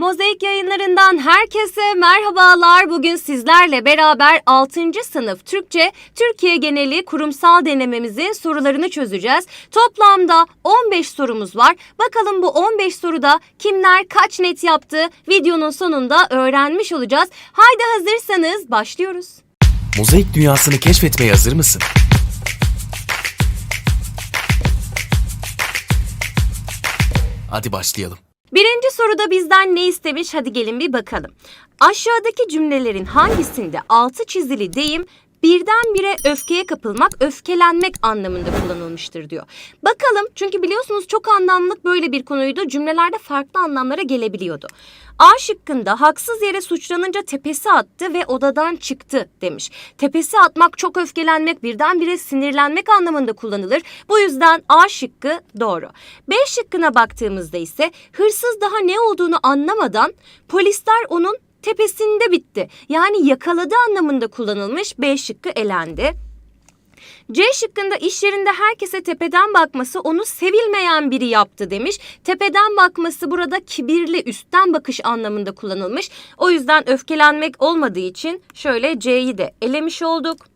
Mozaik yayınlarından herkese merhabalar. Bugün sizlerle beraber 6. sınıf Türkçe Türkiye geneli kurumsal denememizin sorularını çözeceğiz. Toplamda 15 sorumuz var. Bakalım bu 15 soruda kimler kaç net yaptı videonun sonunda öğrenmiş olacağız. Haydi hazırsanız başlıyoruz. Mozaik dünyasını keşfetmeye hazır mısın? Hadi başlayalım. Birinci soruda bizden ne istemiş hadi gelin bir bakalım. Aşağıdaki cümlelerin hangisinde altı çizili deyim birdenbire öfkeye kapılmak, öfkelenmek anlamında kullanılmıştır diyor. Bakalım çünkü biliyorsunuz çok anlamlık böyle bir konuydu. Cümlelerde farklı anlamlara gelebiliyordu. A şıkkında haksız yere suçlanınca tepesi attı ve odadan çıktı demiş. Tepesi atmak çok öfkelenmek, birdenbire sinirlenmek anlamında kullanılır. Bu yüzden A şıkkı doğru. B şıkkına baktığımızda ise hırsız daha ne olduğunu anlamadan polisler onun tepesinde bitti. Yani yakaladı anlamında kullanılmış B şıkkı elendi. C şıkkında iş yerinde herkese tepeden bakması onu sevilmeyen biri yaptı demiş. Tepeden bakması burada kibirli üstten bakış anlamında kullanılmış. O yüzden öfkelenmek olmadığı için şöyle C'yi de elemiş olduk.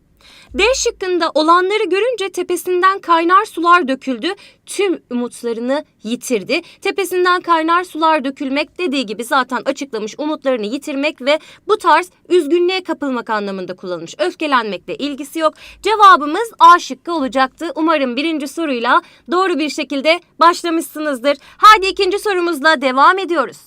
D şıkkında olanları görünce tepesinden kaynar sular döküldü, tüm umutlarını yitirdi. Tepesinden kaynar sular dökülmek dediği gibi zaten açıklamış umutlarını yitirmek ve bu tarz üzgünlüğe kapılmak anlamında kullanılmış. Öfkelenmekle ilgisi yok. Cevabımız A şıkkı olacaktı. Umarım birinci soruyla doğru bir şekilde başlamışsınızdır. Haydi ikinci sorumuzla devam ediyoruz.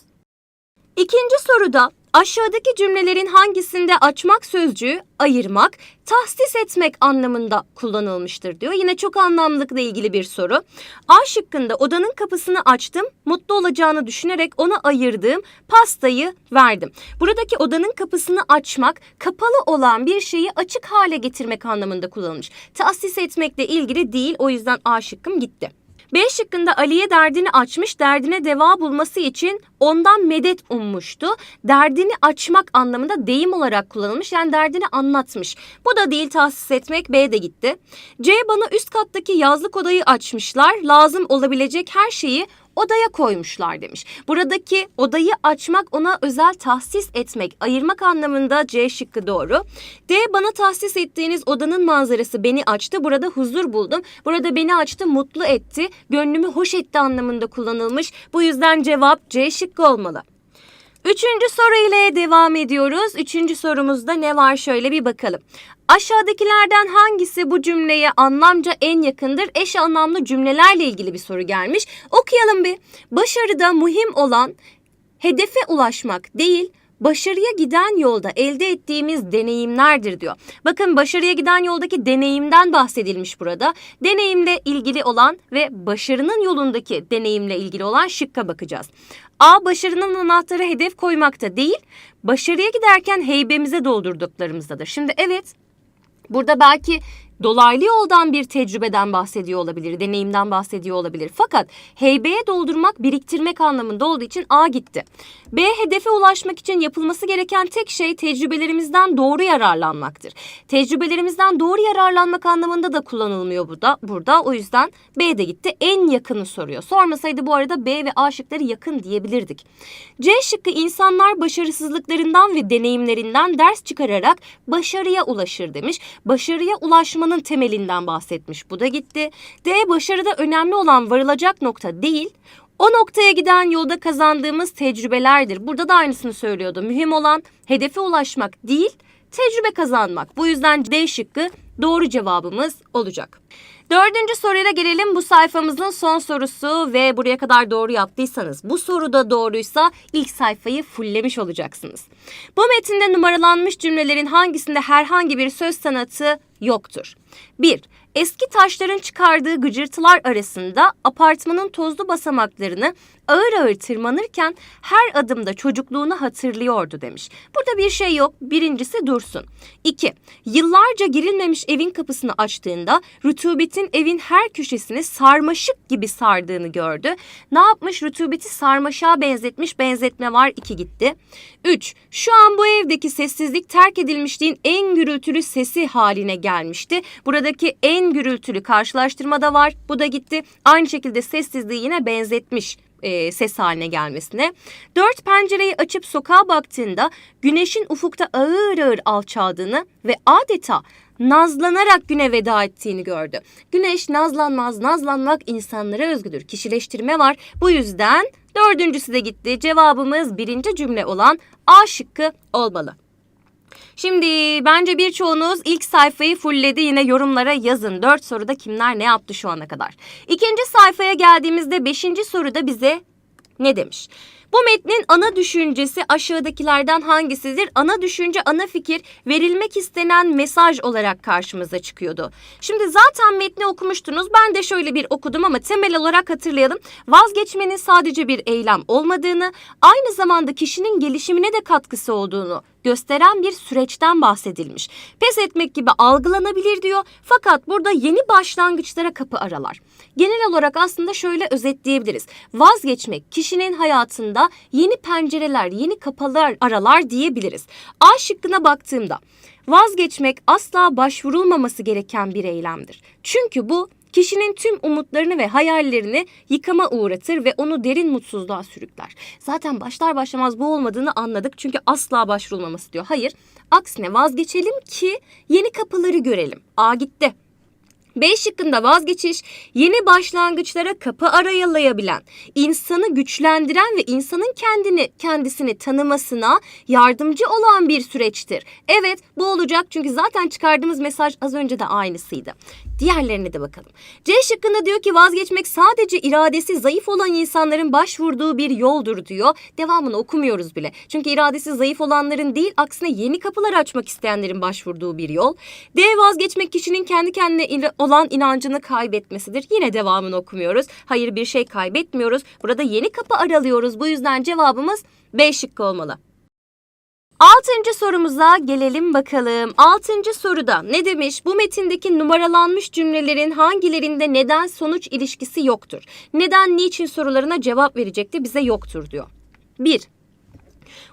İkinci soruda aşağıdaki cümlelerin hangisinde açmak sözcüğü ayırmak, tahsis etmek anlamında kullanılmıştır diyor. Yine çok anlamlıkla ilgili bir soru. A şıkkında odanın kapısını açtım, mutlu olacağını düşünerek ona ayırdığım pastayı verdim. Buradaki odanın kapısını açmak, kapalı olan bir şeyi açık hale getirmek anlamında kullanılmış. Tahsis etmekle ilgili değil, o yüzden A şıkkım gitti. B şıkkında Ali'ye derdini açmış, derdine deva bulması için ondan medet ummuştu. Derdini açmak anlamında deyim olarak kullanılmış. Yani derdini anlatmış. Bu da değil tahsis etmek B de gitti. C bana üst kattaki yazlık odayı açmışlar. Lazım olabilecek her şeyi odaya koymuşlar demiş. Buradaki odayı açmak ona özel tahsis etmek, ayırmak anlamında C şıkkı doğru. D bana tahsis ettiğiniz odanın manzarası beni açtı. Burada huzur buldum. Burada beni açtı, mutlu etti, gönlümü hoş etti anlamında kullanılmış. Bu yüzden cevap C şıkkı olmalı. Üçüncü soru ile devam ediyoruz. Üçüncü sorumuzda ne var şöyle bir bakalım. Aşağıdakilerden hangisi bu cümleye anlamca en yakındır? Eş anlamlı cümlelerle ilgili bir soru gelmiş. Okuyalım bir. Başarıda muhim olan hedefe ulaşmak değil, başarıya giden yolda elde ettiğimiz deneyimlerdir diyor. Bakın başarıya giden yoldaki deneyimden bahsedilmiş burada. Deneyimle ilgili olan ve başarının yolundaki deneyimle ilgili olan şıkka bakacağız. A başarının anahtarı hedef koymakta değil, başarıya giderken heybemize doldurduklarımızdadır. Şimdi evet Burada belki dolaylı yoldan bir tecrübeden bahsediyor olabilir, deneyimden bahsediyor olabilir. Fakat heybeye doldurmak, biriktirmek anlamında olduğu için A gitti. B hedefe ulaşmak için yapılması gereken tek şey tecrübelerimizden doğru yararlanmaktır. Tecrübelerimizden doğru yararlanmak anlamında da kullanılmıyor burada. Burada o yüzden B de gitti. En yakını soruyor. Sormasaydı bu arada B ve A şıkları yakın diyebilirdik. C şıkkı insanlar başarısızlıklarından ve deneyimlerinden ders çıkararak başarıya ulaşır demiş. Başarıya ulaşmanın temelinden bahsetmiş. Bu da gitti. D başarıda önemli olan varılacak nokta değil, o noktaya giden yolda kazandığımız tecrübelerdir. Burada da aynısını söylüyordu. Mühim olan hedefe ulaşmak değil, tecrübe kazanmak. Bu yüzden D şıkkı doğru cevabımız olacak. Dördüncü soruya gelelim. Bu sayfamızın son sorusu ve buraya kadar doğru yaptıysanız, bu soru da doğruysa ilk sayfayı fulllemiş olacaksınız. Bu metinde numaralanmış cümlelerin hangisinde herhangi bir söz sanatı yoktur? 1. Eski taşların çıkardığı gıcırtılar arasında apartmanın tozlu basamaklarını ağır ağır tırmanırken her adımda çocukluğunu hatırlıyordu demiş. Burada bir şey yok. Birincisi dursun. 2. Yıllarca girilmemiş evin kapısını açtığında rutubetin evin her köşesini sarmaşık gibi sardığını gördü. Ne yapmış? Rutubeti sarmaşığa benzetmiş. Benzetme var. 2 gitti. 3. Şu an bu evdeki sessizlik terk edilmişliğin en gürültülü sesi haline gelmişti. Buradaki en gürültülü karşılaştırma da var. Bu da gitti. Aynı şekilde sessizliği yine benzetmiş e, ses haline gelmesine. Dört pencereyi açıp sokağa baktığında güneşin ufukta ağır ağır alçaldığını ve adeta nazlanarak güne veda ettiğini gördü. Güneş nazlanmaz, nazlanmak insanlara özgüdür. Kişileştirme var. Bu yüzden dördüncüsü de gitti. Cevabımız birinci cümle olan A şıkkı olmalı. Şimdi bence birçoğunuz ilk sayfayı fullledi yine yorumlara yazın. Dört soruda kimler ne yaptı şu ana kadar. İkinci sayfaya geldiğimizde beşinci soruda bize ne demiş? Bu metnin ana düşüncesi aşağıdakilerden hangisidir? Ana düşünce, ana fikir verilmek istenen mesaj olarak karşımıza çıkıyordu. Şimdi zaten metni okumuştunuz. Ben de şöyle bir okudum ama temel olarak hatırlayalım. Vazgeçmenin sadece bir eylem olmadığını, aynı zamanda kişinin gelişimine de katkısı olduğunu gösteren bir süreçten bahsedilmiş. Pes etmek gibi algılanabilir diyor fakat burada yeni başlangıçlara kapı aralar. Genel olarak aslında şöyle özetleyebiliriz. Vazgeçmek kişinin hayatında yeni pencereler, yeni kapılar aralar diyebiliriz. A şıkkına baktığımda vazgeçmek asla başvurulmaması gereken bir eylemdir. Çünkü bu kişinin tüm umutlarını ve hayallerini yıkama uğratır ve onu derin mutsuzluğa sürükler. Zaten başlar başlamaz bu olmadığını anladık çünkü asla başvurulmaması diyor. Hayır, aksine vazgeçelim ki yeni kapıları görelim. A gitti. B şıkkında vazgeçiş, yeni başlangıçlara kapı arayalayabilen, insanı güçlendiren ve insanın kendini kendisini tanımasına yardımcı olan bir süreçtir. Evet bu olacak çünkü zaten çıkardığımız mesaj az önce de aynısıydı. Diğerlerine de bakalım. C şıkkında diyor ki vazgeçmek sadece iradesi zayıf olan insanların başvurduğu bir yoldur diyor. Devamını okumuyoruz bile. Çünkü iradesi zayıf olanların değil aksine yeni kapılar açmak isteyenlerin başvurduğu bir yol. D vazgeçmek kişinin kendi kendine olan inancını kaybetmesidir. Yine devamını okumuyoruz. Hayır bir şey kaybetmiyoruz. Burada yeni kapı aralıyoruz. Bu yüzden cevabımız B şıkkı olmalı. Altıncı sorumuza gelelim bakalım. Altıncı soruda ne demiş? Bu metindeki numaralanmış cümlelerin hangilerinde neden sonuç ilişkisi yoktur? Neden niçin sorularına cevap verecekti bize yoktur diyor. 1.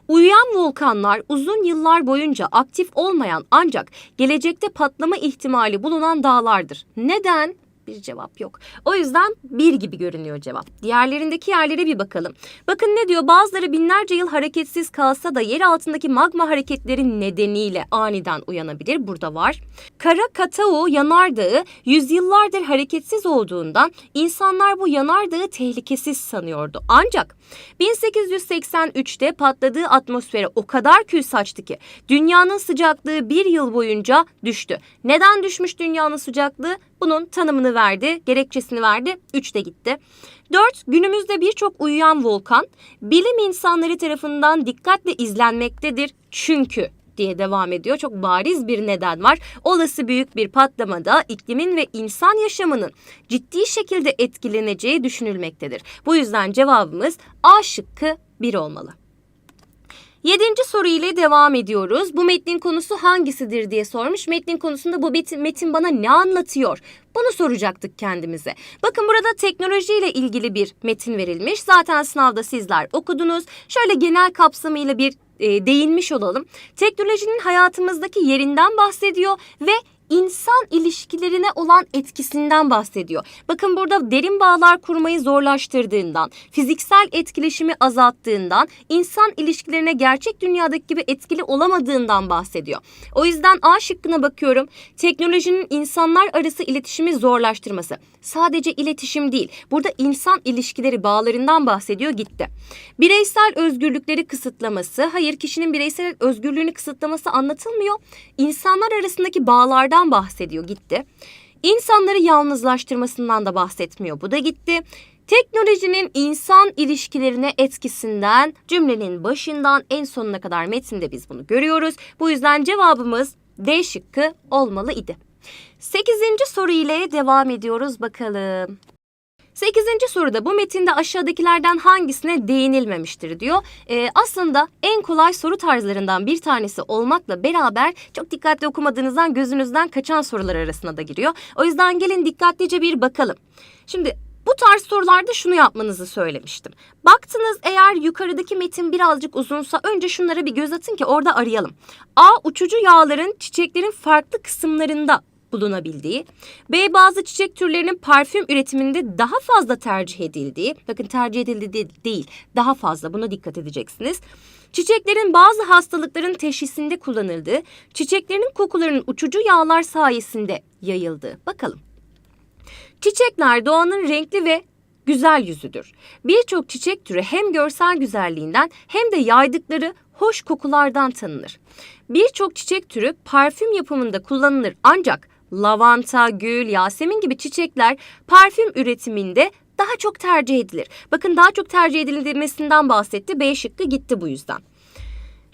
Uyuyan volkanlar uzun yıllar boyunca aktif olmayan ancak gelecekte patlama ihtimali bulunan dağlardır. Neden? Bir cevap yok. O yüzden bir gibi görünüyor cevap. Diğerlerindeki yerlere bir bakalım. Bakın ne diyor? Bazıları binlerce yıl hareketsiz kalsa da yer altındaki magma hareketleri nedeniyle aniden uyanabilir. Burada var. Krakatau yanardağı yüzyıllardır hareketsiz olduğundan insanlar bu yanardağı tehlikesiz sanıyordu. Ancak 1883'te patladığı atmosfere o kadar kül saçtı ki dünyanın sıcaklığı bir yıl boyunca düştü. Neden düşmüş dünyanın sıcaklığı? Bunun tanımını verdi, gerekçesini verdi. 3 de gitti. 4. Günümüzde birçok uyuyan volkan bilim insanları tarafından dikkatle izlenmektedir. Çünkü diye devam ediyor. Çok bariz bir neden var. Olası büyük bir patlamada iklimin ve insan yaşamının ciddi şekilde etkileneceği düşünülmektedir. Bu yüzden cevabımız A şıkkı 1 olmalı. Yedinci soru ile devam ediyoruz. Bu metnin konusu hangisidir diye sormuş. Metnin konusunda bu metin, bana ne anlatıyor? Bunu soracaktık kendimize. Bakın burada teknolojiyle ilgili bir metin verilmiş. Zaten sınavda sizler okudunuz. Şöyle genel kapsamıyla bir e, değinmiş olalım. Teknolojinin hayatımızdaki yerinden bahsediyor ve insan ilişkilerine olan etkisinden bahsediyor. Bakın burada derin bağlar kurmayı zorlaştırdığından, fiziksel etkileşimi azalttığından, insan ilişkilerine gerçek dünyadaki gibi etkili olamadığından bahsediyor. O yüzden A şıkkına bakıyorum. Teknolojinin insanlar arası iletişimi zorlaştırması. Sadece iletişim değil. Burada insan ilişkileri bağlarından bahsediyor gitti. Bireysel özgürlükleri kısıtlaması. Hayır kişinin bireysel özgürlüğünü kısıtlaması anlatılmıyor. İnsanlar arasındaki bağlardan bahsediyor gitti. İnsanları yalnızlaştırmasından da bahsetmiyor. Bu da gitti. Teknolojinin insan ilişkilerine etkisinden cümlenin başından en sonuna kadar metinde biz bunu görüyoruz. Bu yüzden cevabımız D şıkkı olmalı idi. Sekizinci soru ile devam ediyoruz bakalım. Sekizinci soruda bu metinde aşağıdakilerden hangisine değinilmemiştir diyor. Ee, aslında en kolay soru tarzlarından bir tanesi olmakla beraber çok dikkatli okumadığınızdan gözünüzden kaçan sorular arasına da giriyor. O yüzden gelin dikkatlice bir bakalım. Şimdi bu tarz sorularda şunu yapmanızı söylemiştim. Baktınız eğer yukarıdaki metin birazcık uzunsa önce şunlara bir göz atın ki orada arayalım. A. Uçucu yağların çiçeklerin farklı kısımlarında bulunabildiği. B. Bazı çiçek türlerinin parfüm üretiminde daha fazla tercih edildiği. Bakın tercih edildi de- değil, daha fazla. Buna dikkat edeceksiniz. Çiçeklerin bazı hastalıkların teşhisinde kullanıldığı, çiçeklerin kokularının uçucu yağlar sayesinde yayıldığı. Bakalım. Çiçekler doğanın renkli ve güzel yüzüdür. Birçok çiçek türü hem görsel güzelliğinden hem de yaydıkları hoş kokulardan tanınır. Birçok çiçek türü parfüm yapımında kullanılır ancak lavanta, gül, yasemin gibi çiçekler parfüm üretiminde daha çok tercih edilir. Bakın daha çok tercih edilmesinden bahsetti. B şıkkı gitti bu yüzden.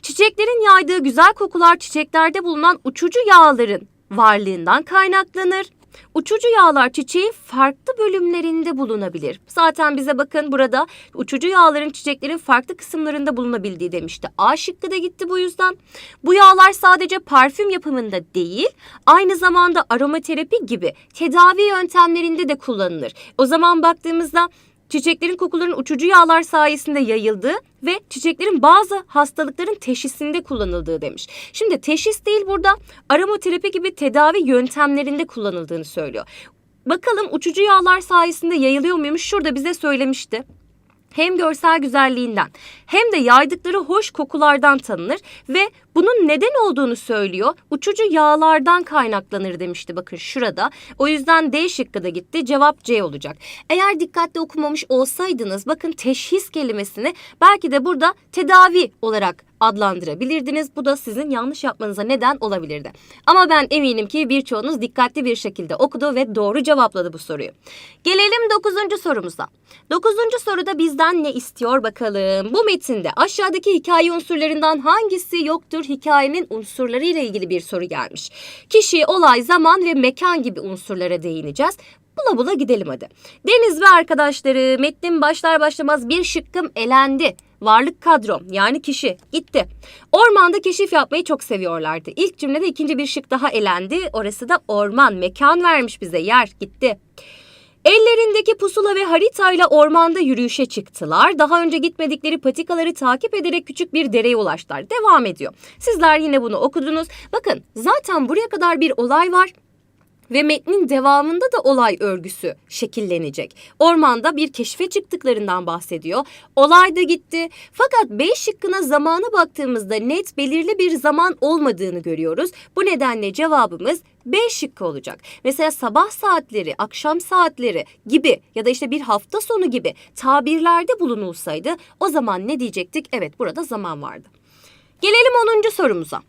Çiçeklerin yaydığı güzel kokular çiçeklerde bulunan uçucu yağların varlığından kaynaklanır. Uçucu yağlar çiçeğin farklı bölümlerinde bulunabilir. Zaten bize bakın burada uçucu yağların çiçeklerin farklı kısımlarında bulunabildiği demişti. A şıkkı da gitti bu yüzden. Bu yağlar sadece parfüm yapımında değil, aynı zamanda aromaterapi gibi tedavi yöntemlerinde de kullanılır. O zaman baktığımızda çiçeklerin kokuların uçucu yağlar sayesinde yayıldığı ve çiçeklerin bazı hastalıkların teşhisinde kullanıldığı demiş. Şimdi teşhis değil burada aromaterapi gibi tedavi yöntemlerinde kullanıldığını söylüyor. Bakalım uçucu yağlar sayesinde yayılıyor muymuş? Şurada bize söylemişti. Hem görsel güzelliğinden hem de yaydıkları hoş kokulardan tanınır ve bunun neden olduğunu söylüyor. Uçucu yağlardan kaynaklanır demişti bakın şurada. O yüzden D şıkkı da gitti. Cevap C olacak. Eğer dikkatli okumamış olsaydınız bakın teşhis kelimesini belki de burada tedavi olarak adlandırabilirdiniz. Bu da sizin yanlış yapmanıza neden olabilirdi. Ama ben eminim ki birçoğunuz dikkatli bir şekilde okudu ve doğru cevapladı bu soruyu. Gelelim 9. sorumuza. 9. soruda bizden ne istiyor bakalım. Bu metinde aşağıdaki hikaye unsurlarından hangisi yoktur hikayenin unsurları ile ilgili bir soru gelmiş. Kişi, olay, zaman ve mekan gibi unsurlara değineceğiz. Bula bula gidelim hadi. Deniz ve arkadaşları metnin başlar başlamaz bir şıkkım elendi. Varlık kadrom yani kişi gitti. Ormanda keşif yapmayı çok seviyorlardı. İlk cümlede ikinci bir şık daha elendi. Orası da orman. Mekan vermiş bize yer gitti. Ellerindeki pusula ve haritayla ormanda yürüyüşe çıktılar. Daha önce gitmedikleri patikaları takip ederek küçük bir dereye ulaştılar. Devam ediyor. Sizler yine bunu okudunuz. Bakın zaten buraya kadar bir olay var ve metnin devamında da olay örgüsü şekillenecek. Ormanda bir keşfe çıktıklarından bahsediyor. Olay da gitti. Fakat B şıkkına zamana baktığımızda net belirli bir zaman olmadığını görüyoruz. Bu nedenle cevabımız B şıkkı olacak. Mesela sabah saatleri, akşam saatleri gibi ya da işte bir hafta sonu gibi tabirlerde bulunulsaydı o zaman ne diyecektik? Evet burada zaman vardı. Gelelim 10. sorumuza.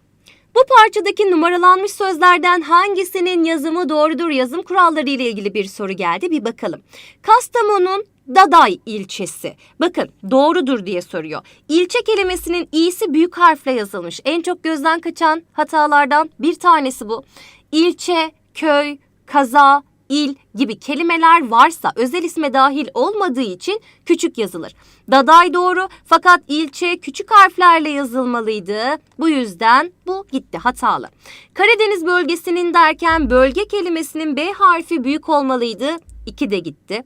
Bu parçadaki numaralanmış sözlerden hangisinin yazımı doğrudur yazım kuralları ile ilgili bir soru geldi bir bakalım. Kastamonu'nun Daday ilçesi. Bakın doğrudur diye soruyor. İlçe kelimesinin i'si büyük harfle yazılmış. En çok gözden kaçan hatalardan bir tanesi bu. İlçe, köy, kaza, il gibi kelimeler varsa özel isme dahil olmadığı için küçük yazılır. Daday doğru fakat ilçe küçük harflerle yazılmalıydı. Bu yüzden bu gitti hatalı. Karadeniz bölgesinin derken bölge kelimesinin B harfi büyük olmalıydı. İki de gitti.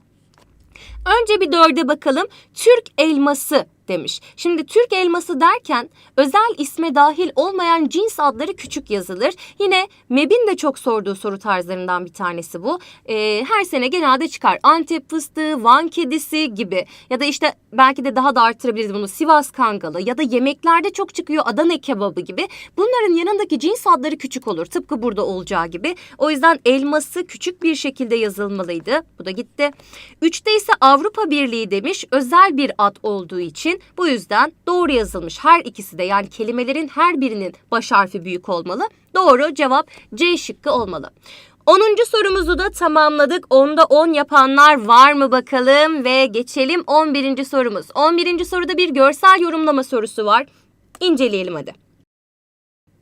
Önce bir dörde bakalım. Türk elması demiş. Şimdi Türk elması derken özel isme dahil olmayan cins adları küçük yazılır. Yine MEB'in de çok sorduğu soru tarzlarından bir tanesi bu. Ee, her sene genelde çıkar. Antep fıstığı, Van kedisi gibi ya da işte belki de daha da arttırabiliriz bunu. Sivas kangalı ya da yemeklerde çok çıkıyor Adana kebabı gibi. Bunların yanındaki cins adları küçük olur. Tıpkı burada olacağı gibi. O yüzden elması küçük bir şekilde yazılmalıydı. Bu da gitti. Üçte ise Avrupa Birliği demiş. Özel bir ad olduğu için bu yüzden doğru yazılmış. Her ikisi de yani kelimelerin her birinin baş harfi büyük olmalı. Doğru cevap C şıkkı olmalı. 10. sorumuzu da tamamladık. Onda 10 yapanlar var mı bakalım ve geçelim 11. sorumuz. 11. soruda bir görsel yorumlama sorusu var. İnceleyelim hadi.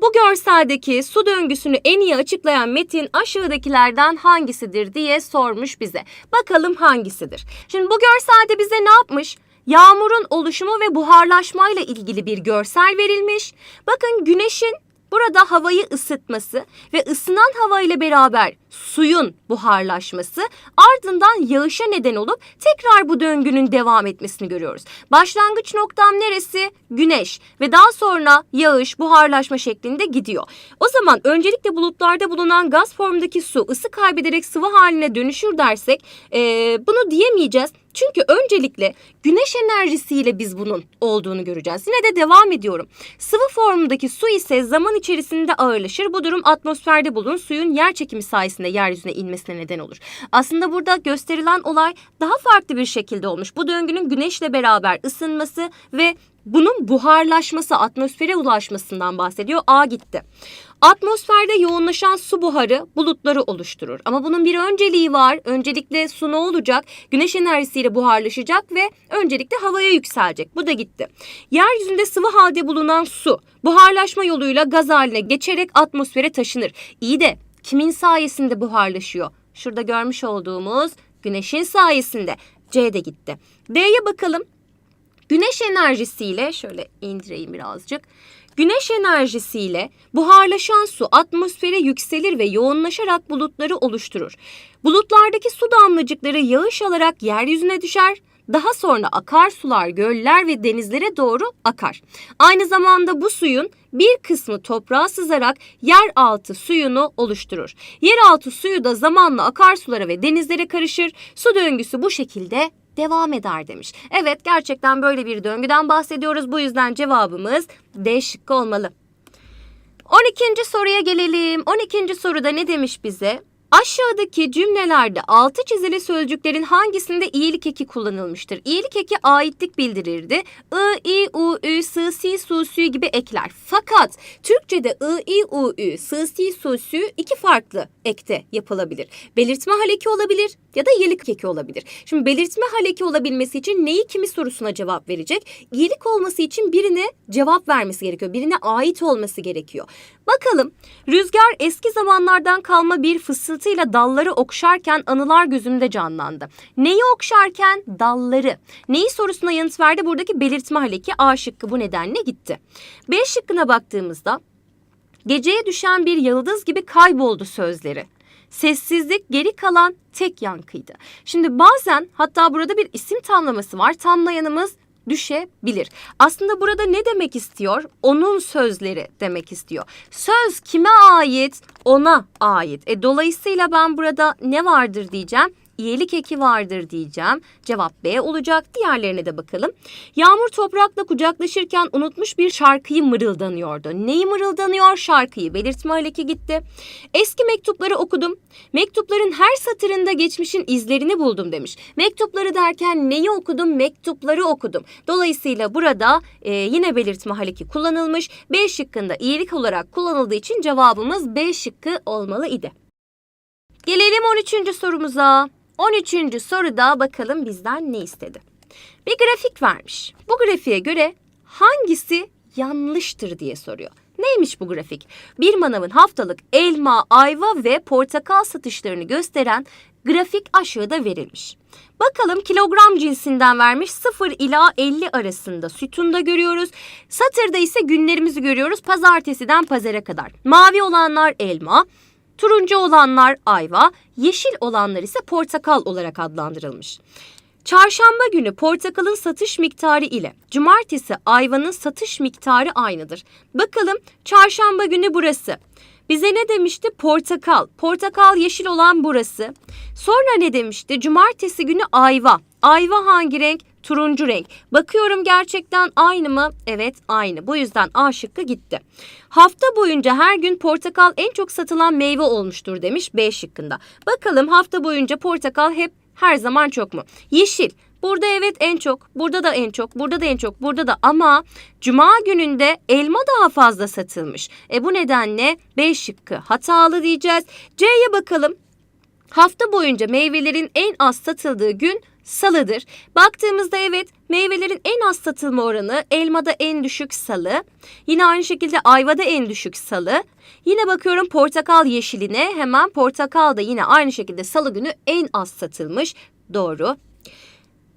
Bu görseldeki su döngüsünü en iyi açıklayan metin aşağıdakilerden hangisidir diye sormuş bize. Bakalım hangisidir? Şimdi bu görselde bize ne yapmış? Yağmurun oluşumu ve buharlaşmayla ilgili bir görsel verilmiş. Bakın güneşin Burada havayı ısıtması ve ısınan hava ile beraber suyun buharlaşması ardından yağışa neden olup tekrar bu döngünün devam etmesini görüyoruz. Başlangıç noktam neresi? Güneş ve daha sonra yağış, buharlaşma şeklinde gidiyor. O zaman öncelikle bulutlarda bulunan gaz formundaki su ısı kaybederek sıvı haline dönüşür dersek eee, bunu diyemeyeceğiz. Çünkü öncelikle güneş enerjisiyle biz bunun olduğunu göreceğiz. Yine de devam ediyorum. Sıvı formundaki su ise zaman içerisinde ağırlaşır. Bu durum atmosferde bulunan suyun yer çekimi sayesinde yeryüzüne inmesine neden olur. Aslında burada gösterilen olay daha farklı bir şekilde olmuş. Bu döngünün güneşle beraber ısınması ve bunun buharlaşması, atmosfere ulaşmasından bahsediyor. A gitti. Atmosferde yoğunlaşan su buharı bulutları oluşturur. Ama bunun bir önceliği var. Öncelikle su ne olacak? Güneş enerjisiyle buharlaşacak ve öncelikle havaya yükselecek. Bu da gitti. Yeryüzünde sıvı halde bulunan su buharlaşma yoluyla gaz haline geçerek atmosfere taşınır. İyi de kimin sayesinde buharlaşıyor? Şurada görmüş olduğumuz güneşin sayesinde. C de gitti. D'ye bakalım. Güneş enerjisiyle şöyle indireyim birazcık. Güneş enerjisiyle buharlaşan su atmosfere yükselir ve yoğunlaşarak bulutları oluşturur. Bulutlardaki su damlacıkları yağış alarak yeryüzüne düşer. Daha sonra akarsular, göller ve denizlere doğru akar. Aynı zamanda bu suyun bir kısmı toprağa sızarak yeraltı suyunu oluşturur. Yeraltı suyu da zamanla akarsulara ve denizlere karışır. Su döngüsü bu şekilde devam eder demiş. Evet gerçekten böyle bir döngüden bahsediyoruz. Bu yüzden cevabımız D şıkkı olmalı. 12. soruya gelelim. 12. soruda ne demiş bize? Aşağıdaki cümlelerde altı çizili sözcüklerin hangisinde iyilik eki kullanılmıştır? İyilik eki aitlik bildirirdi. I, i, u, ü, s, si, su, sü gibi ekler. Fakat Türkçe'de I, i, u, ü, s, si, su, sü iki farklı ekte yapılabilir. Belirtme haleki olabilir ya da iyilik eki olabilir. Şimdi belirtme haleki olabilmesi için neyi kimi sorusuna cevap verecek? İyilik olması için birine cevap vermesi gerekiyor. Birine ait olması gerekiyor. Bakalım rüzgar eski zamanlardan kalma bir fısıltıyla dalları okşarken anılar gözümde canlandı. Neyi okşarken? Dalları. Neyi sorusuna yanıt verdi? Buradaki belirtme haleki A şıkkı bu nedenle gitti. B şıkkına baktığımızda geceye düşen bir yıldız gibi kayboldu sözleri. Sessizlik geri kalan tek yankıydı. Şimdi bazen hatta burada bir isim tamlaması var. Tamlayanımız düşebilir. Aslında burada ne demek istiyor? Onun sözleri demek istiyor. Söz kime ait? Ona ait. E, dolayısıyla ben burada ne vardır diyeceğim? İyilik eki vardır diyeceğim. Cevap B olacak. Diğerlerine de bakalım. Yağmur toprakla kucaklaşırken unutmuş bir şarkıyı mırıldanıyordu. Neyi mırıldanıyor? Şarkıyı. Belirtme haleki gitti. Eski mektupları okudum. Mektupların her satırında geçmişin izlerini buldum demiş. Mektupları derken neyi okudum? Mektupları okudum. Dolayısıyla burada e, yine belirtme haleki kullanılmış. B şıkkında iyilik olarak kullanıldığı için cevabımız B şıkkı olmalı idi. Gelelim 13. sorumuza. 13. soruda bakalım bizden ne istedi? Bir grafik vermiş. Bu grafiğe göre hangisi yanlıştır diye soruyor. Neymiş bu grafik? Bir manavın haftalık elma, ayva ve portakal satışlarını gösteren grafik aşağıda verilmiş. Bakalım kilogram cinsinden vermiş 0 ila 50 arasında sütunda görüyoruz. Satırda ise günlerimizi görüyoruz pazartesiden pazara kadar. Mavi olanlar elma, Turuncu olanlar ayva, yeşil olanlar ise portakal olarak adlandırılmış. Çarşamba günü portakalın satış miktarı ile cumartesi ayvanın satış miktarı aynıdır. Bakalım çarşamba günü burası. Bize ne demişti? Portakal. Portakal yeşil olan burası. Sonra ne demişti? Cumartesi günü ayva. Ayva hangi renk? Turuncu renk. Bakıyorum gerçekten aynı mı? Evet aynı. Bu yüzden A şıkkı gitti. Hafta boyunca her gün portakal en çok satılan meyve olmuştur demiş B şıkkında. Bakalım hafta boyunca portakal hep her zaman çok mu? Yeşil. Burada evet en çok, burada da en çok, burada da en çok, burada da ama cuma gününde elma daha fazla satılmış. E bu nedenle B şıkkı hatalı diyeceğiz. C'ye bakalım. Hafta boyunca meyvelerin en az satıldığı gün salıdır. Baktığımızda evet meyvelerin en az satılma oranı elmada en düşük salı. Yine aynı şekilde ayvada en düşük salı. Yine bakıyorum portakal yeşiline hemen portakal da yine aynı şekilde salı günü en az satılmış. Doğru.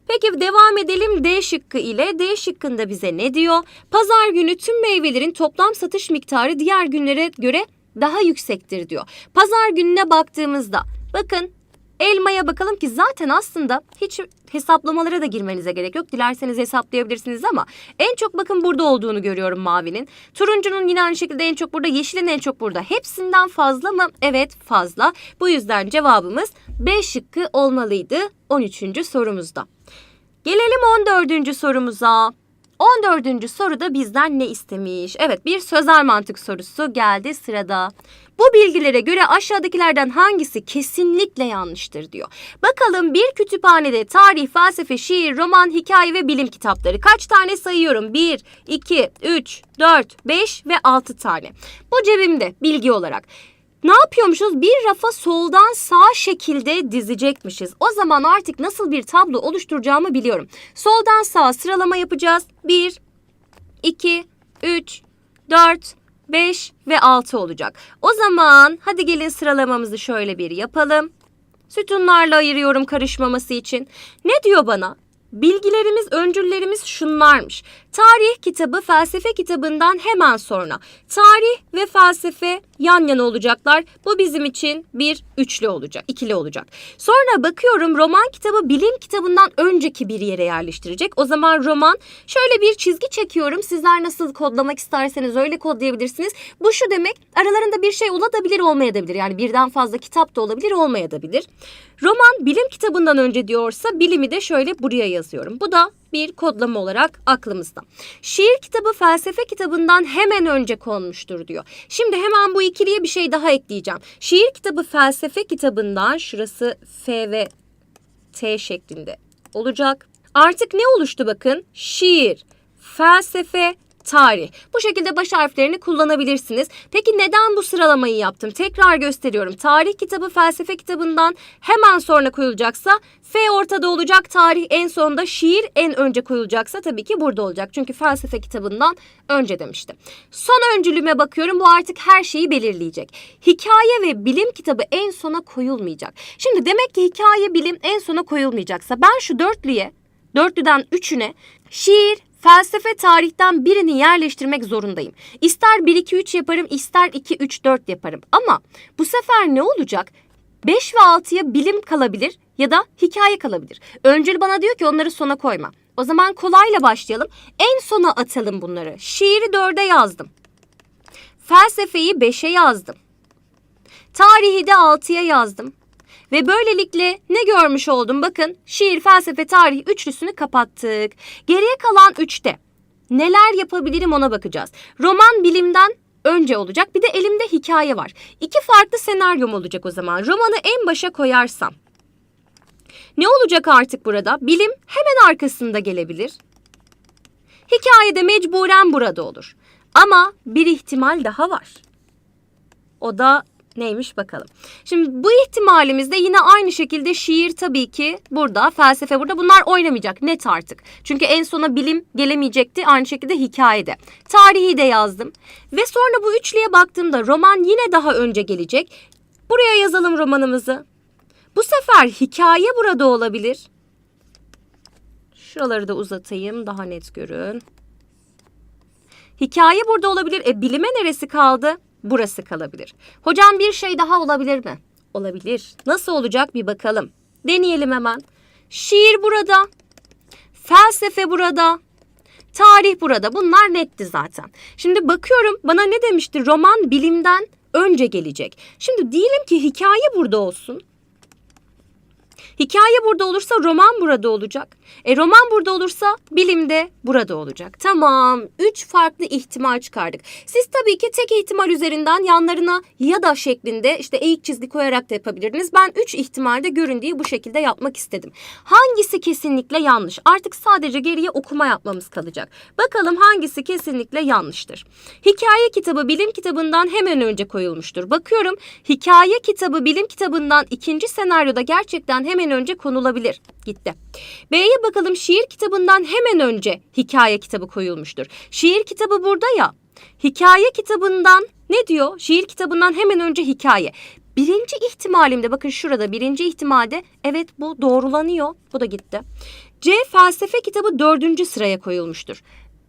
Peki devam edelim D şıkkı ile. D şıkkında bize ne diyor? Pazar günü tüm meyvelerin toplam satış miktarı diğer günlere göre daha yüksektir diyor. Pazar gününe baktığımızda bakın elmaya bakalım ki zaten aslında hiç hesaplamalara da girmenize gerek yok. Dilerseniz hesaplayabilirsiniz ama en çok bakın burada olduğunu görüyorum mavinin. Turuncunun yine aynı şekilde en çok burada, yeşilin en çok burada. Hepsinden fazla mı? Evet fazla. Bu yüzden cevabımız B şıkkı olmalıydı 13. sorumuzda. Gelelim 14. sorumuza. 14. soruda bizden ne istemiş? Evet bir sözel mantık sorusu geldi sırada. Bu bilgilere göre aşağıdakilerden hangisi kesinlikle yanlıştır diyor. Bakalım bir kütüphanede tarih, felsefe, şiir, roman, hikaye ve bilim kitapları. Kaç tane sayıyorum? 1, 2, 3, 4, 5 ve 6 tane. Bu cebimde bilgi olarak. Ne yapıyormuşuz? Bir rafa soldan sağ şekilde dizecekmişiz. O zaman artık nasıl bir tablo oluşturacağımı biliyorum. Soldan sağa sıralama yapacağız. 1, 2, 3, 4, 5 ve 6 olacak. O zaman hadi gelin sıralamamızı şöyle bir yapalım. Sütunlarla ayırıyorum karışmaması için. Ne diyor bana? Bilgilerimiz, öncüllerimiz şunlarmış. Tarih kitabı felsefe kitabından hemen sonra. Tarih ve felsefe yan yana olacaklar. Bu bizim için bir üçlü olacak, ikili olacak. Sonra bakıyorum roman kitabı bilim kitabından önceki bir yere yerleştirecek. O zaman roman şöyle bir çizgi çekiyorum. Sizler nasıl kodlamak isterseniz öyle kodlayabilirsiniz. Bu şu demek aralarında bir şey olabilir olmayabilir. Yani birden fazla kitap da olabilir olmayabilir. Roman bilim kitabından önce diyorsa bilimi de şöyle buraya yazıyorum. Bu da bir kodlama olarak aklımızda. Şiir kitabı felsefe kitabından hemen önce konmuştur diyor. Şimdi hemen bu ikiliye bir şey daha ekleyeceğim. Şiir kitabı felsefe kitabından şurası F ve T şeklinde olacak. Artık ne oluştu bakın? Şiir, felsefe, tarih. Bu şekilde baş harflerini kullanabilirsiniz. Peki neden bu sıralamayı yaptım? Tekrar gösteriyorum. Tarih kitabı felsefe kitabından hemen sonra koyulacaksa F ortada olacak. Tarih en sonda, şiir en önce koyulacaksa tabii ki burada olacak. Çünkü felsefe kitabından önce demiştim. Son öncülüme bakıyorum. Bu artık her şeyi belirleyecek. Hikaye ve bilim kitabı en sona koyulmayacak. Şimdi demek ki hikaye, bilim en sona koyulmayacaksa ben şu dörtlüye, dörtlüden üçüne şiir, felsefe tarihten birini yerleştirmek zorundayım. İster 1 2 3 yaparım, ister 2 3 4 yaparım. Ama bu sefer ne olacak? 5 ve 6'ya bilim kalabilir ya da hikaye kalabilir. Öncül bana diyor ki onları sona koyma. O zaman kolayla başlayalım. En sona atalım bunları. Şiiri 4'e yazdım. Felsefeyi 5'e yazdım. Tarihi de 6'ya yazdım. Ve böylelikle ne görmüş oldum? Bakın şiir, felsefe, tarih üçlüsünü kapattık. Geriye kalan üçte neler yapabilirim ona bakacağız. Roman bilimden önce olacak. Bir de elimde hikaye var. İki farklı senaryom olacak o zaman. Romanı en başa koyarsam. Ne olacak artık burada? Bilim hemen arkasında gelebilir. Hikayede mecburen burada olur. Ama bir ihtimal daha var. O da neymiş bakalım. Şimdi bu ihtimalimizde yine aynı şekilde şiir tabii ki burada, felsefe burada. Bunlar oynamayacak net artık. Çünkü en sona bilim gelemeyecekti aynı şekilde hikayede. Tarihi de yazdım. Ve sonra bu üçlüye baktığımda roman yine daha önce gelecek. Buraya yazalım romanımızı. Bu sefer hikaye burada olabilir. Şuraları da uzatayım daha net görün. Hikaye burada olabilir. E bilime neresi kaldı? Burası kalabilir. Hocam bir şey daha olabilir mi? Olabilir. Nasıl olacak bir bakalım. Deneyelim hemen. Şiir burada. Felsefe burada. Tarih burada. Bunlar netti zaten. Şimdi bakıyorum bana ne demişti? Roman bilimden önce gelecek. Şimdi diyelim ki hikaye burada olsun. Hikaye burada olursa roman burada olacak. E roman burada olursa bilim de burada olacak. Tamam. Üç farklı ihtimal çıkardık. Siz tabii ki tek ihtimal üzerinden yanlarına ya da şeklinde işte eğik çizgi koyarak da yapabilirdiniz. Ben üç ihtimalde göründüğü bu şekilde yapmak istedim. Hangisi kesinlikle yanlış? Artık sadece geriye okuma yapmamız kalacak. Bakalım hangisi kesinlikle yanlıştır. Hikaye kitabı bilim kitabından hemen önce koyulmuştur. Bakıyorum hikaye kitabı bilim kitabından ikinci senaryoda gerçekten hemen önce konulabilir. Gitti. B'ye bakalım şiir kitabından hemen önce hikaye kitabı koyulmuştur. Şiir kitabı burada ya. Hikaye kitabından ne diyor? Şiir kitabından hemen önce hikaye. Birinci ihtimalimde bakın şurada birinci ihtimalde evet bu doğrulanıyor. Bu da gitti. C felsefe kitabı dördüncü sıraya koyulmuştur.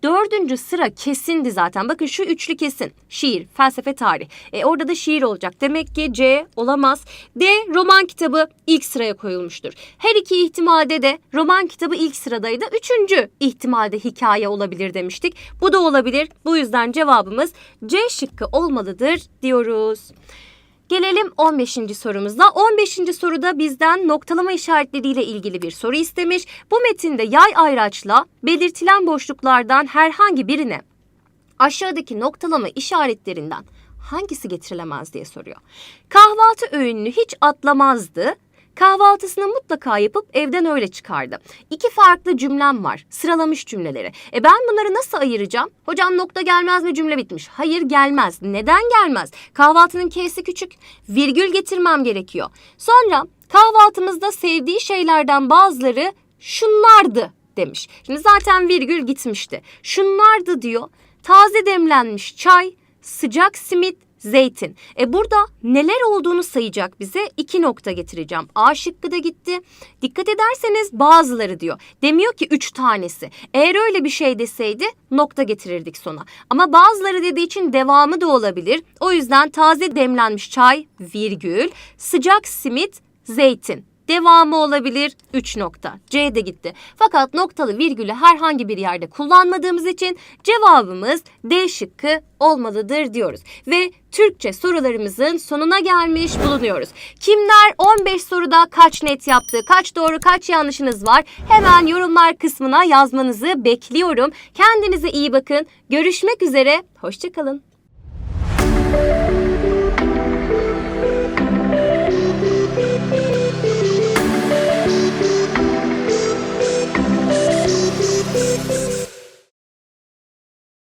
Dördüncü sıra kesindi zaten. Bakın şu üçlü kesin. Şiir, felsefe, tarih. E orada da şiir olacak. Demek ki C olamaz. D roman kitabı ilk sıraya koyulmuştur. Her iki ihtimalde de roman kitabı ilk sıradaydı. Üçüncü ihtimalde hikaye olabilir demiştik. Bu da olabilir. Bu yüzden cevabımız C şıkkı olmalıdır diyoruz. Gelelim 15. sorumuzda. 15. soruda bizden noktalama işaretleriyle ilgili bir soru istemiş. Bu metinde yay ayraçla belirtilen boşluklardan herhangi birine aşağıdaki noktalama işaretlerinden hangisi getirilemez diye soruyor. Kahvaltı öğününü hiç atlamazdı. Kahvaltısını mutlaka yapıp evden öyle çıkardı. İki farklı cümlem var. Sıralamış cümleleri. E ben bunları nasıl ayıracağım? Hocam nokta gelmez mi cümle bitmiş? Hayır gelmez. Neden gelmez? Kahvaltının K'si küçük. Virgül getirmem gerekiyor. Sonra kahvaltımızda sevdiği şeylerden bazıları şunlardı demiş. Şimdi zaten virgül gitmişti. Şunlardı diyor. Taze demlenmiş çay, sıcak simit, zeytin. E burada neler olduğunu sayacak bize iki nokta getireceğim. A şıkkı da gitti. Dikkat ederseniz bazıları diyor. Demiyor ki üç tanesi. Eğer öyle bir şey deseydi nokta getirirdik sona. Ama bazıları dediği için devamı da olabilir. O yüzden taze demlenmiş çay, virgül, sıcak simit, zeytin. Devamı olabilir 3 nokta. C de gitti. Fakat noktalı virgülü herhangi bir yerde kullanmadığımız için cevabımız D şıkkı olmalıdır diyoruz. Ve Türkçe sorularımızın sonuna gelmiş bulunuyoruz. Kimler 15 soruda kaç net yaptı, kaç doğru, kaç yanlışınız var? Hemen yorumlar kısmına yazmanızı bekliyorum. Kendinize iyi bakın. Görüşmek üzere. Hoşçakalın.